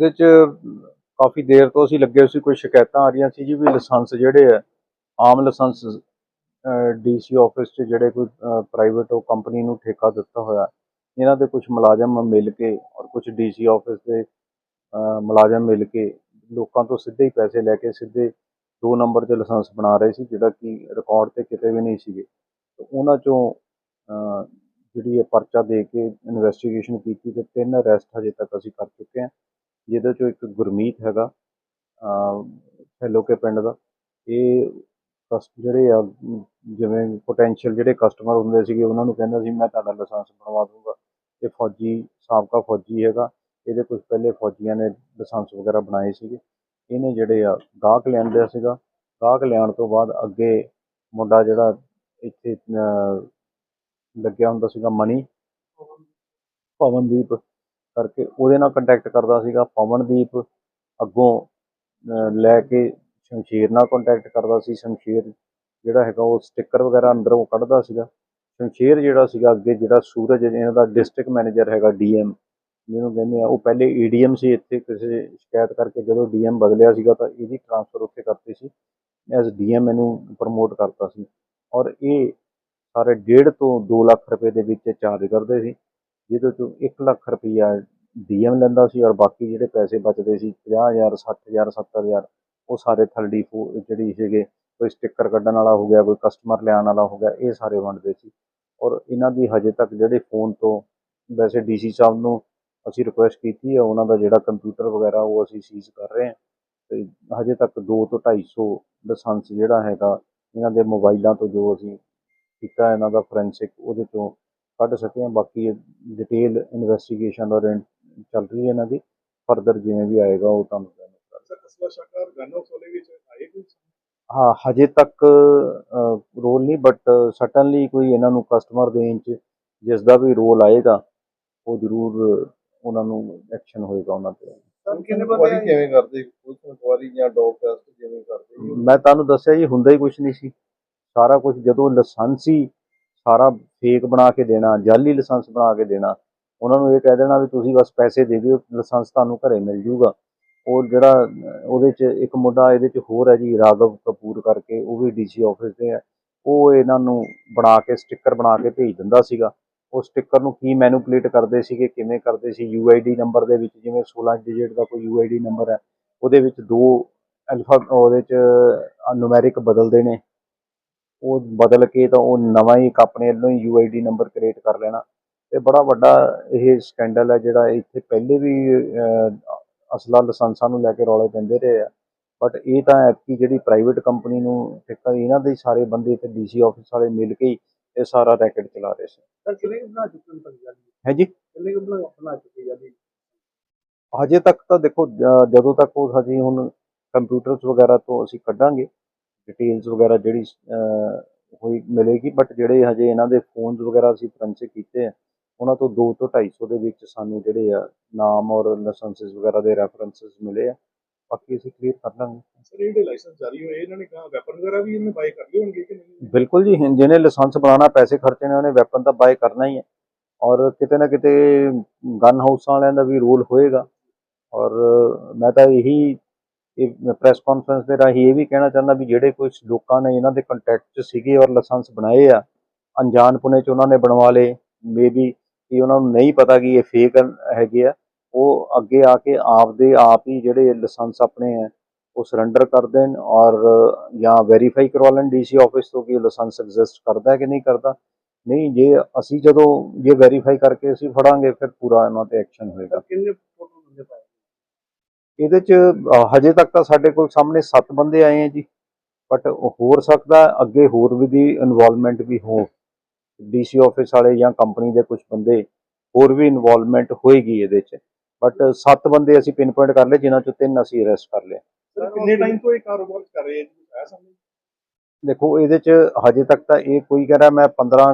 ਇਹਦੇ ਚ ਕਾਫੀ ਦੇਰ ਤੋਂ ਅਸੀਂ ਲੱਗੇ ਸੀ, ਕੋਈ ਸ਼ਿਕਾਇਤਾਂ ਆ ਰਹੀਆਂ ਸੀ ਜੀ ਵੀ ਲਾਇਸੈਂਸ ਜਿਹੜੇ ਆ, ਆਮ ਲਾਇਸੈਂਸ ਡੀਸੀ ਆਫਿਸ 'ਚ ਜਿਹੜੇ ਕੋਈ ਪ੍ਰਾਈਵੇਟ ਉਹ ਕੰਪਨੀ ਨੂੰ ਠੇਕਾ ਦਿੱਤਾ ਹੋਇਆ, ਇਹਨਾਂ ਦੇ ਕੁਝ ਮੁਲਾਜ਼ਮ ਮਿਲ ਕੇ ਔਰ ਕੁਝ ਡੀਸੀ ਆਫਿਸ ਦੇ ਮੁਲਾਜ਼ਮ ਮਿਲ ਕੇ ਲੋਕਾਂ ਤੋਂ ਸਿੱਧੇ ਹੀ ਪੈਸੇ ਲੈ ਕੇ ਸਿੱਧੇ ਦੋ ਨੰਬਰ 'ਤੇ ਲਾਇਸੈਂਸ ਬਣਾ ਰਹੇ ਸੀ, ਜਿਹੜਾ ਕਿ ਰਿਕਾਰਡ ਤੇ ਕਿਤੇ ਵੀ ਨਹੀਂ ਸੀਗੇ। ਉਹਨਾਂ ਚੋਂ ਜਿਹੜੀ ਇਹ ਪਰਚਾ ਦੇ ਕੇ ਇਨਵੈਸਟੀਗੇਸ਼ਨ ਕੀਤੀ ਤੇ ਤਿੰਨ ਅਰੈਸਟ ਹਜੇ ਤੱਕ ਅਸੀਂ ਕਰ ਚੁੱਕੇ ਹਾਂ। ਜਿਹਦੇ ਚੋਂ ਇੱਕ ਗੁਰਮੀਤ ਹੈਗਾ ਹੈਲੋਕੇ ਪਿੰਡ ਦਾ। ਇਹ ਕਸ ਜਿਹੜੇ ਆ, ਜਿਵੇਂ ਪੋਟੈਂਸ਼ੀਅਲ ਜਿਹੜੇ ਕਸਟਮਰ ਹੁੰਦੇ ਸੀਗੇ, ਉਹਨਾਂ ਨੂੰ ਕਹਿੰਦਾ ਸੀ, ਮੈਂ ਤੁਹਾਡਾ ਲਾਇਸੈਂਸ ਬਣਵਾ ਦੂੰਗਾ ਇਹ ਫੌਜੀ, ਸਾਬਕਾ ਫੌਜੀ ਹੈਗਾ। ਇਹਦੇ ਕੁਝ ਪਹਿਲੇ ਫੌਜੀਆਂ ਨੇ ਲਾਇਸੈਂਸ ਵਗੈਰਾ ਬਣਾਏ ਸੀਗੇ। ਇਹਨੇ ਜਿਹੜੇ ਆ, ਗਾਹਕ ਲਿਆਂਦਿਆ ਸੀਗਾ। ਗਾਹਕ ਲਿਆਉਣ ਤੋਂ ਬਾਅਦ ਅੱਗੇ ਮੁੰਡਾ ਜਿਹੜਾ ਇੱਥੇ ਲੱਗਿਆ ਹੁੰਦਾ ਸੀਗਾ ਮਨੀ, ਪਵਨਦੀਪ ਕਰਕੇ ਉਹਦੇ ਨਾਲ ਕੰਟੈਕਟ ਕਰਦਾ ਸੀਗਾ, ਪਵਨਦੀਪ ਅੱਗੋਂ ਲੈ ਕੇ ਸ਼ਮਸ਼ੀਰ ਨਾਲ ਕੰਟੈਕਟ ਕਰਦਾ ਸੀ, ਸ਼ਮਸ਼ੀਰ ਜਿਹੜਾ ਹੈਗਾ ਉਹ ਸਟicker ਵਗੈਰਾ ਅੰਦਰੋਂ ਕੱਢਦਾ ਸੀਗਾ। ਸ਼ਮਸ਼ੀਰ ਜਿਹੜਾ ਸੀਗਾ ਅੱਗੇ ਜਿਹੜਾ ਸੂਰਜ ਇਹਨਾਂ ਦਾ ਡਿਸਟ੍ਰਿਕਟ ਮੈਨੇਜਰ ਹੈਗਾ ਡੀਐਮ ਜਿਹਨੂੰ ਕਹਿੰਦੇ ਆ, ਉਹ ਪਹਿਲੇ ਈਡੀਐਮ ਸੀ, ਇੱਥੇ ਕਿਸੇ ਸ਼ਿਕਾਇਤ ਕਰਕੇ ਜਦੋਂ ਡੀਐਮ ਬਦਲਿਆ ਸੀਗਾ ਤਾਂ ਇਹਦੀ ਟ੍ਰਾਂਸਫਰ ਉੱਥੇ ਕਰਤੀ ਸੀ ਐਜ਼ ਡੀਐਮ ਇਹਨੂੰ ਪ੍ਰਮੋਟ ਕਰਤਾ ਸੀ। ਔਰ ਇਹ ਸਾਰੇ 1.5 ਤੋਂ 2 ਲੱਖ ਰੁਪਏ ਦੇ ਵਿੱਚ ਚਾਰਜ ਕਰਦੇ ਸੀ। ਜਿਹਦੇ ਤੋਂ 1 ਲੱਖ ਰੁਪਈਆ ਡੀਐਮ ਲੈਂਦਾ ਸੀ ਔਰ ਬਾਕੀ ਜਿਹੜੇ ਪੈਸੇ ਬਚਦੇ ਸੀ 50000 60000 70000 ਉਹ ਸਾਰੇ ਥਰਡੀ ਫੋ ਜਿਹੜੀ ਸੀਗੇ, ਕੋਈ ਸਟicker ਕੱਢਣ ਵਾਲਾ ਹੋ ਗਿਆ, ਕੋਈ ਕਸਟਮਰ ਲਿਆਉਣ ਵਾਲਾ ਹੋ ਗਿਆ, ਇਹ ਸਾਰੇ ਵੰਡਦੇ ਸੀ। ਔਰ ਇਹਨਾਂ ਦੀ ਹਜੇ ਤੱਕ ਜਿਹੜੇ ਫੋਨ ਤੋਂ ਵੈਸੇ ਡੀਸੀ ਸਾਹਿਬ ਨੂੰ ਅਸੀਂ ਰਿਕੁਐਸਟ ਕੀਤੀ ਹੈ, ਉਹਨਾਂ ਦਾ ਜਿਹੜਾ ਕੰਪਿਊਟਰ ਵਗੈਰਾ ਉਹ ਅਸੀਂ ਸੀਜ਼ ਕਰ ਰਹੇ ਹਾਂ। ਤੇ ਹਜੇ ਤੱਕ 2 ਤੋਂ 250 ਲਾਇਸੈਂਸ ਜਿਹੜਾ ਹੈਗਾ, ਇਹਨਾਂ ਦੇ ਮੋਬਾਈਲਾਂ ਤੋਂ ਜੋ ਅਸੀਂ ਕੀਤਾ, ਇਹਨਾਂ ਦਾ ਫੋਰੈਂਸਿਕ ਉਹਦੇ ਤੋਂ ਕੱਢ ਸਕੇ ਬਾਕੀ ਡਿਟੇਲ ਇਨਵੈਸਟੀਗੇਸ਼ਨ ਔਰ ਚੱਲ ਰਹੀ ਹੈ ਇਹਨਾਂ ਦੀ। ਫਰਦਰ ਜਿਵੇਂ ਵੀ ਆਏਗਾ ਉਹ ਤੁਹਾਨੂੰ ਹਾਂ ਹਜੇ ਤੱਕ ਰੋਲ ਨਹੀਂ ਬਟ ਸਟਨਲੀ ਕੋਈ ਇਹਨਾਂ ਨੂੰ ਕਸਟਮਰ ਦੇਣ ਚ ਜਿਸ ਦਾ ਵੀ ਰੋਲ ਆਏਗਾ ਉਹ ਜ਼ਰੂਰ ਉਹਨਾਂ ਨੂੰ ਐਕਸ਼ਨ ਹੋਏਗਾ ਉਹਨਾਂ ਤੇ। ਮੈਂ ਤੁਹਾਨੂੰ ਦੱਸਿਆ ਜੀ ਹੁੰਦਾ ਹੀ ਕੁਝ ਨਹੀਂ ਸੀ। ਸਾਰਾ ਕੁਝ ਜਦੋਂ ਲਾਇਸੈਂਸ ਸਾਰਾ ਫੇਕ ਬਣਾ ਕੇ ਦੇਣਾ ਜਾਲੀ ਲਾਇਸੈਂਸ ਬਣਾ ਕੇ ਦੇਣਾ, ਉਹਨਾਂ ਨੂੰ ਇਹ ਕਹਿ ਦੇਣਾ ਵੀ ਤੁਸੀਂ ਬਸ ਪੈਸੇ ਦੇ ਦਿਓ, ਲਾਇਸੈਂਸ ਤੁਹਾਨੂੰ ਘਰੇ ਮਿਲ ਜੂਗਾ। ਉਹ ਜਿਹੜਾ, ਉਹਦੇ ਚ ਇੱਕ ਮੁੰਡਾ ਇਹਦੇ ਚ ਹੋਰ ਹੈ ਜੀ, ਰਾਘਵ ਕਪੂਰ ਕਰਕੇ, ਉਹ ਵੀ ਡੀਸੀ ਆਫਿਸ ਦੇ ਹੈ। ਉਹ ਇਹਨਾਂ ਨੂੰ ਬਣਾ ਕੇ ਸਟicker ਬਣਾ ਕੇ ਭੇਜ ਦਿੰਦਾ ਸੀਗਾ। ਉਹ ਸਟicker ਨੂੰ ਕੀ ਮੈਨੂਪਲੇਟ ਕਰਦੇ ਸੀਗੇ, ਕਿਵੇਂ ਕਰਦੇ ਸੀ ਯੂਆਈਡੀ ਨੰਬਰ ਦੇ ਵਿੱਚ, ਜਿਵੇਂ 16 ਡਿਜਿਟ ਦਾ ਕੋਈ ਯੂਆਈਡੀ ਨੰਬਰ ਹੈ, ਉਹਦੇ ਵਿੱਚ ਦੋ ਅਲਫਾ, ਉਹਦੇ ਚ ਨੂਮੈਰਿਕ ਬਦਲਦੇ ਨੇ। ਉਹ ਬਦਲ ਕੇ ਤਾਂ ਉਹ ਨਵਾਂ ਹੀ ਇੱਕ ਆਪਣੇ ਵੱਲੋਂ ਹੀ ਯੂਆਈਡੀ ਨੰਬਰ ਕ੍ਰੀਏਟ ਕਰ ਲੈਣਾ। ਤੇ ਬੜਾ ਵੱਡਾ ਇਹ ਸਕੈਂਡਲ ਹੈ ਜਿਹੜਾ ਇੱਥੇ ਪਹਿਲੇ ਵੀ ਅਸਲਾ ਲਾਇਸੈਂਸਾਂ ਨੂੰ ਲੈ ਕੇ ਰੌਲੇ ਪੈਂਦੇ ਰਹੇ ਆ। ਬਟ ਇਹ ਤਾਂ ਐਤਕੀ ਜਿਹੜੀ ਪ੍ਰਾਈਵੇਟ ਕੰਪਨੀ ਨੂੰ ਠੇਕਾ ਇਹਨਾਂ ਦੇ ਸਾਰੇ ਬੰਦੇ ਤੇ ਡੀਸੀ ਆਫਿਸ ਵਾਲੇ ਮਿਲ ਕੇ ਇਹ ਸਾਰਾ ਰੈਕਟ ਚਲਾ ਰਹੇ ਸੀ। ਸਰ ਕਿੰਨੇ ਕੁ ਬਣਾ ਚੁੱਕੇ ਨੇ ਪੰਜਾਬੀ ਹੈ ਜੀ? ਕਿੰਨੇ ਕੁ ਬਣਾ ਬਣਾ ਚੁੱਕੇ ਜਾਂਦੀ ਹਜੇ ਤੱਕ ਤਾਂ ਦੇਖੋ ਜਦੋਂ ਤੱਕ ਉਹ ਹਜੇ ਹੁਣ ਕੰਪਿਊਟਰਸ ਵਗੈਰਾ ਤੋਂ ਅਸੀਂ ਕੱਢਾਂਗੇ ਡਿਟੇਲਸ ਵਗੈਰਾ ਜਿਹੜੀ ਹੋਈ ਮਿਲੇਗੀ ਬਟ ਜਿਹੜੇ ਹਜੇ ਇਹਨਾਂ ਦੇ ਫੋਨਸ ਵਗੈਰਾ ਅਸੀਂ ਫੋਰੈਂਸਿਕ ਕੀਤੇ ਆ ਉਹਨਾਂ ਤੋਂ 2 ਤੋਂ 250 ਦੇ ਵਿੱਚ ਸਾਨੂੰ ਜਿਹੜੇ ਆ ਨਾਮ ਔਰ ਲਾਇਸੈਂਸਸ ਵਗੈਰਾ ਦੇ ਰੈਫਰੈਂਸਸ ਮਿਲੇ ਆ। ਬਾਕੀ ਅਸੀਂ ਕਲੀਅਰ ਕਰ ਲਾਂਗੇ। ਸਰ ਇਹਦੇ ਲਾਇਸੈਂਸ ਜਾਰੀ ਹੋਏ ਇਹਨਾਂ ਨੇ ਕਹਾ ਵੈਪਨ ਵਗੈਰਾ ਵੀ ਇਹਨੇ ਬਾਈ ਕਰ ਲਏ ਹੋਣਗੇ ਕਿ ਨਹੀਂ? ਬਿਲਕੁਲ ਜੀ ਜਿਹਨੇ ਲਾਇਸੈਂਸ ਬਣਾਉਣਾ ਪੈਸੇ ਖਰਚਣੇ ਉਹਨੇ ਵੈਪਨ ਤਾਂ ਬਾਏ ਕਰਨਾ ਹੀ ਹੈ ਔਰ ਕਿਤੇ ਨਾ ਕਿਤੇ ਗਨ ਹਾਊਸਾਂ ਵਾਲਿਆਂ ਦਾ ਵੀ ਰੋਲ ਹੋਏਗਾ। ਔਰ ਮੈਂ ਤਾਂ ਇਹੀ ਇਹ ਪ੍ਰੈਸ ਕਾਨਫਰੰਸ ਦੇ ਰਾਹੀਂ ਇਹ ਵੀ ਕਹਿਣਾ ਚਾਹੁੰਦਾ ਵੀ ਜਿਹੜੇ ਕੁਝ ਲੋਕਾਂ ਨੇ ਇਹਨਾਂ ਦੇ ਕੰਟੈਕਟ 'ਚ ਸੀਗੇ ਔਰ ਲਾਇਸੈਂਸ ਬਣਾਏ ਆ, ਅਣਜਾਣ ਅਣਜਾਣਪੁਣੇ 'ਚ ਉਹਨਾਂ ਨੇ ਬਣਵਾ ਲਏ ਮੇਬੀ ਕਿ ਉਹਨਾਂ ਨੂੰ ਨਹੀਂ ਪਤਾ ਕਿ ਇਹ ਫੇਕ ਹੈਗੇ ਆ, ਉਹ ਅੱਗੇ ਆ ਕੇ ਆਪ ਦੇ ਆਪ ਹੀ ਜਿਹੜੇ ਲਾਇਸੈਂਸ ਆਪਣੇ ਆ ਉਹ ਸਰੈਂਡਰ ਕਰ ਦੇਣ ਔਰ ਜਾਂ ਵੈਰੀਫਾਈ ਕਰਵਾ ਲੈਣ ਡੀਸੀ ਆਫਿਸ ਤੋਂ ਕਿ ਲਾਇਸੈਂਸ ਐਗਜ਼ਿਸਟ ਕਰਦਾ ਹੈ ਕਿ ਨਹੀਂ ਕਰਦਾ। ਨਹੀਂ, ਜੇ ਅਸੀਂ ਜਦੋਂ ਇਹ ਵੈਰੀਫਾਈ ਕਰਕੇ ਅਸੀਂ ਫੜਾਂਗੇ, ਫਿਰ ਪੂਰਾ ਇਹਨਾਂ ਤੇ ਐਕਸ਼ਨ ਹੋਏਗਾ। ਕਿੰਨੇ ਟੋਟਲ ਬੰਦੇ ਪਾਏ? ਇਹਦੇ ਚ ਹਜੇ ਤੱਕ ਤਾਂ ਸਾਡੇ ਕੋਲ ਸਾਹਮਣੇ 7 ਬੰਦੇ ਆਏ ਆ ਜੀ। ਬਟ ਹੋਰ ਸਕਦਾ ਅੱਗੇ ਹੋਰ ਵੀ ਦੀ ਇਨਵੋਲਵਮੈਂਟ ਵੀ ਹੋ। ਡੀਸੀ ਆਫਿਸ ਵਾਲੇ ਜਾਂ ਕੰਪਨੀ ਦੇ ਕੁਝ ਬੰਦੇ ਹੋਰ ਵੀ ਇਨਵੋਲਵਮੈਂਟ ਹੋਏਗੀ ਇਹਦੇ ਚ। ਬਟ 7 ਬੰਦੇ ਅਸੀਂ ਪਿਨ ਪੁਆਇੰਟ ਕਰ ਲਏ ਜਿਨ੍ਹਾਂ ਚੋਂ ਤਿੰਨ ਅਸੀਂ ਅਰੈਸਟ ਕਰ ਲਏ। ਕਿੰਨੇ ਟਾਈਮ ਤੋਂ ਇਹ ਕਾਰੋਬਾਰ ਕਰ ਰਹੇ ਜੀ? ਹੈ ਸਾਹਮਣੇ ਦੇਖੋ ਇਹਦੇ ਚ ਹਜੇ ਤੱਕ ਤਾਂ ਇਹ ਕੋਈ ਕਹਿ ਰਿਹਾ ਮੈਂ 15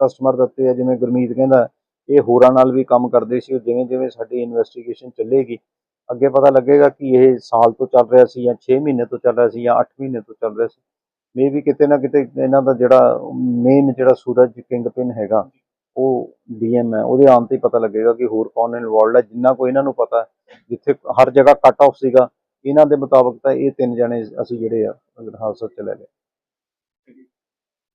ਕਸਟਮਰ ਦਿੱਤੇ ਆ ਜਿਵੇਂ ਗੁਰਮੀਤ ਕਹਿੰਦਾ ਇਹ ਹੋਰਾਂ ਨਾਲ ਵੀ ਕੰਮ ਕਰਦੇ ਸੀ ਜਿਵੇਂ ਜਿਵੇਂ ਸਾਡੀ ਇਨਵੈਸਟੀਗੇਸ਼ਨ ਚੱਲੇਗੀ, ਅੱਗੇ ਪਤਾ ਲੱਗੇਗਾ ਕਿ ਇਹ ਸਾਲ ਤੋਂ ਚੱਲ ਰਿਹਾ ਸੀ ਜਾਂ 6 ਮਹੀਨੇ ਤੋਂ ਚੱਲ ਰਿਹਾ ਸੀ ਜਾਂ 8 ਮਹੀਨੇ ਤੋਂ ਚੱਲ ਰਿਹਾ ਸੀ। ਮੇ ਵੀ ਕਿਤੇ ਨਾ ਕਿਤੇ ਇਹਨਾਂ ਦਾ ਜਿਹੜਾ ਮੇਨ ਜਿਹੜਾ ਸੂਰਜ ਕਿੰਗ ਪਿਨ ਹੈਗਾ, ਉਹ ਡੀਐਮ ਹੈ, ਉਹਦੇ ਆਉਣ ਤੇ ਪਤਾ ਲੱਗੇਗਾ ਕਿ ਹੋਰ ਕੌਣ ਇਨਵੋਲਡ ਹੈ, ਜਿੰਨਾ ਕੋਈ ਇਹਨਾਂ ਨੂੰ ਪਤਾ ਜਿੱਥੇ ਹਰ ਜਗ੍ਹਾ ਕੱਟ ਆਫ ਸੀਗਾ, ਇਹਨਾਂ ਦੇ ਮੁਤਾਬਕ ਤਾਂ ਇਹ ਤਿੰਨ ਜਣੇ ਅਸੀਂ ਜਿਹੜੇ ਆ ਹਾਦਸੇ ਚ ਲੈ ਲਏ।